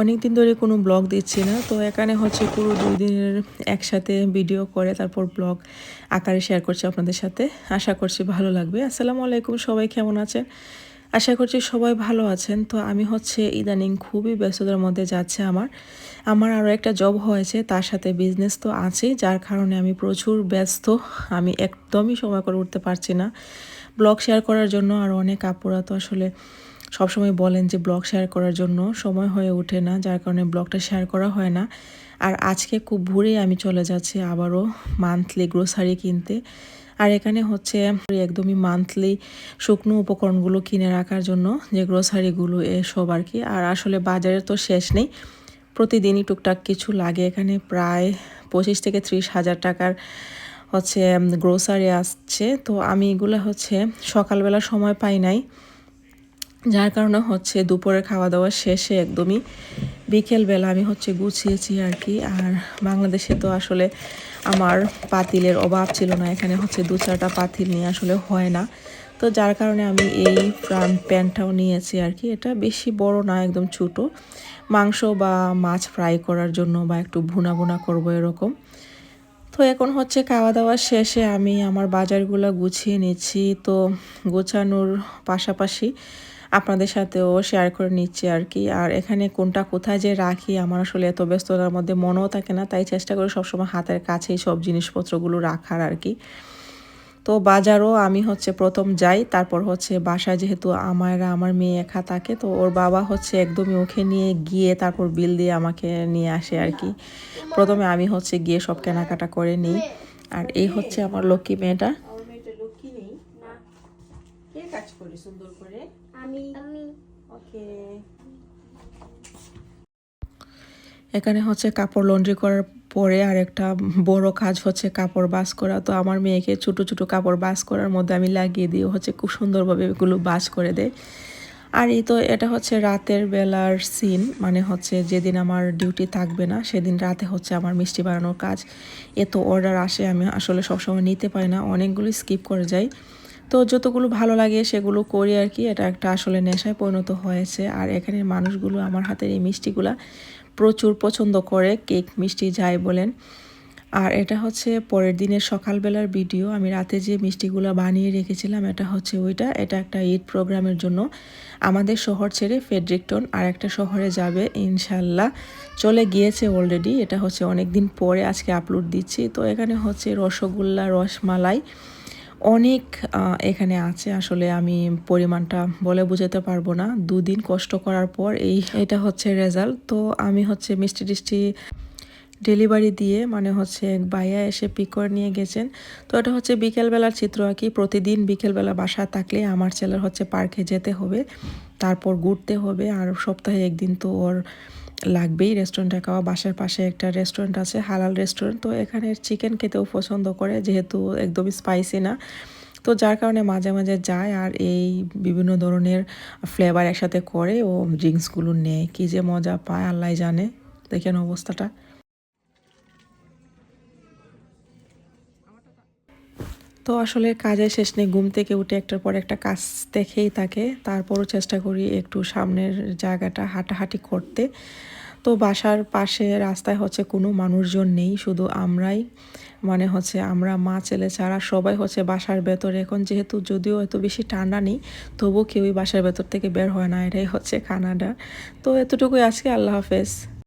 অনেক দিন ধরে কোনো ব্লগ দিচ্ছি না, তো এখানে হচ্ছে পুরো দুই দিনের একসাথে ভিডিও করে, তারপর ব্লগ আকারে শেয়ার করছি আপনাদের সাথে। আশা করছি ভালো লাগবে। আসসালামু আলাইকুম, সবাই কেমন আছেন? আশা করছি সবাই ভালো আছেন। তো আমি হচ্ছে ইদানিং খুবই ব্যস্ততার মধ্যে যাচ্ছে আমার। আমার আরও একটা জব হয়েছে, তার সাথে বিজনেস তো আছেই, যার কারণে আমি প্রচুর ব্যস্ত। আমি একদমই সময় করে উঠতে পারছি না। ব্লগ শেয়ার করার জন্য আর অনেক আপুরা তো আসলে সবসময় বলেন যে ব্লগ শেয়ার করার জন্য সময় হয়ে ওঠে না, যার কারণে ব্লগটা শেয়ার করা হয় না। আর আজকে খুব ভোরেই আমি চলে যাচ্ছি আবারও মান্থলি গ্রোসারি কিনতে। আর এখানে হচ্ছে একদমই মান্থলি শুকনো উপকরণগুলো কিনে রাখার জন্য যে গ্রোসারিগুলো এসব আর কি। আর আসলে বাজারে তো শেষ নেই। প্রতিদিনই টুকটাক কিছু লাগে এখানে, প্রায় পঁচিশ থেকে ত্রিশ হাজার টাকার হচ্ছে গ্রোসারি আসছে। তো আমি এগুলো হচ্ছে সকালবেলা সময় পাই নাই। যার কারণে হচ্ছে দুপুরে খাওয়া দাওয়া শেষে একদমই বিকেলবেলা আমি হচ্ছে গুছিয়েছি আর কি। আর বাংলাদেশে তো আসলে আমার পাতিলের অভাব ছিল না, এখানে হচ্ছে দু চারটা পাতিল নিয়ে আসলে হয় না। তো যার কারণে আমি এই ফ্রান্ট প্যানটাও নিয়েছি আর কি। এটা বেশি বড় না, একদম ছোট। মাংস বা মাছ ফ্রাই করার জন্য বা একটু ভুনা ভুনা করব এরকম। তো এখন হচ্ছে খাওয়া দাওয়া শেষে আমি আমার বাজারগুলো গুছিয়ে নিচ্ছি। তো গোছানোর পাশাপাশি আপনাদের সাথেও শেয়ার করে নিচ্ছি আর কি। আর এখানে কোনটা কোথায় যে রাখি, আমার আসলে এত ব্যস্ততার মধ্যে মনেও থাকে না, তাই চেষ্টা করি সবসময় হাতের কাছেই সব জিনিসপত্রগুলো রাখার আর কি। তো বাজারও আমি হচ্ছে প্রথম যাই, তারপর হচ্ছে বাসায় যেহেতু আমার আমার মেয়ে একা থাকে, তো ওর বাবা হচ্ছে একদমই ওকে নিয়ে গিয়ে তারপর বিল দিয়ে আমাকে নিয়ে আসে আর কি। প্রথমে আমি হচ্ছে গিয়ে সব কেনাকাটা করে নিই। আর এই হচ্ছে আমার লক্ষ্মী মেয়েটা। করি সুন্দর করে? আমি। আমি। ওকে। এখানে হচ্ছে কাপড় লন্ড্রি করার পরে আর একটা বড় কাজ হচ্ছে কাপড় বাস করা। তো আমার মেয়েকে ছোট ছোট কাপড় বাস করার মধ্যে আমি লাগিয়ে দিয়ে হচ্ছে খুব সুন্দরভাবে এগুলো বাস করে দেয় আর এই তো এটা হচ্ছে রাতের বেলার সিন মানে হচ্ছে যেদিন আমার ডিউটি থাকবে না সেদিন রাতে হচ্ছে আমার মিষ্টি বানানোর কাজ। এত অর্ডার আসে আমি আসলে সবসময় নিতে পারি না অনেকগুলো স্কিপ করে যাই। তো যতগুলো ভালো লাগে সেগুলো করি আর কি। এটা একটা আসলে নেশায় পরিণত হয়েছে। আর এখানে মানুষগুলো আমার হাতের এই মিষ্টিগুলা প্রচুর পছন্দ করে, কেক মিষ্টি যাই বলেন। আর এটা হচ্ছে পরের দিনের সকালবেলার ভিডিও। আমি রাতে যে মিষ্টিগুলো বানিয়ে রেখেছিলাম, এটা হচ্ছে ওইটা। এটা একটা ঈদ প্রোগ্রামের জন্য। আমাদের শহর ছেড়ে ফেডরিকটন আর একটা শহরে যাবে, ইনশাল্লাহ। চলে গিয়েছে অলরেডি এটা হচ্ছে অনেক দিন পরে আজকে আপলোড দিচ্ছি। তো এখানে হচ্ছে রসগোল্লা, রসমালাই অনেক এখানে আছে। আসলে আমি পরিমাণটা বলে বোঝাতে পারব না। দুদিন কষ্ট করার পর এই, এটা হচ্ছে রেজাল্ট তো আমি হচ্ছে মিষ্টি টিষ্টি ডেলিভারি দিয়ে মানে হচ্ছে এক ভাইয়া এসে পিক করে নিয়ে গেছেন। তো এটা হচ্ছে বিকেলবেলার চিত্র আর কি। প্রতিদিন বিকেলবেলা বাসায় থাকলে আমার ছেলের হচ্ছে পার্কে যেতে হবে, তারপর ঘুরতে হবে, আর সপ্তাহে একদিন তো ওর লাগবেই রেস্টুরেন্টে খাওয়া। বাসার পাশে একটা রেস্টুরেন্ট আছে, হালাল রেস্টুরেন্ট তো এখানে চিকেন খেতেও পছন্দ করে, যেহেতু একদমই স্পাইসি না। তো যার কারণে মাঝে মাঝে যায় আর এই বিভিন্ন ধরনের ফ্লেভার একসাথে করে ও ড্রিঙ্কসগুলো নেয়। কী যে মজা পায় আল্লাহ জানে। দেখেন অবস্থাটা। তো আসলে কাজের শেষ নেই, ঘুম থেকে উঠে একটার পর একটা কাজ দেখেই থাকে তারপরও চেষ্টা করি একটু সামনের জায়গাটা হাঁটাহাঁটি করতে। তো বাসার পাশে রাস্তায় হচ্ছে কোনো মানুষজন নেই, শুধু আমরাই। মানে হচ্ছে আমরা মা, ছেলে ছাড়া সবাই হচ্ছে বাসার ভেতরে। এখন যেহেতু যদিও এত বেশি ঠান্ডা নেই, তবুও কেউই বাসার ভেতর থেকে বের হয় না, এটাই হচ্ছে কানাডা তো এতটুকুই আজকে, আল্লাহ হাফেজ।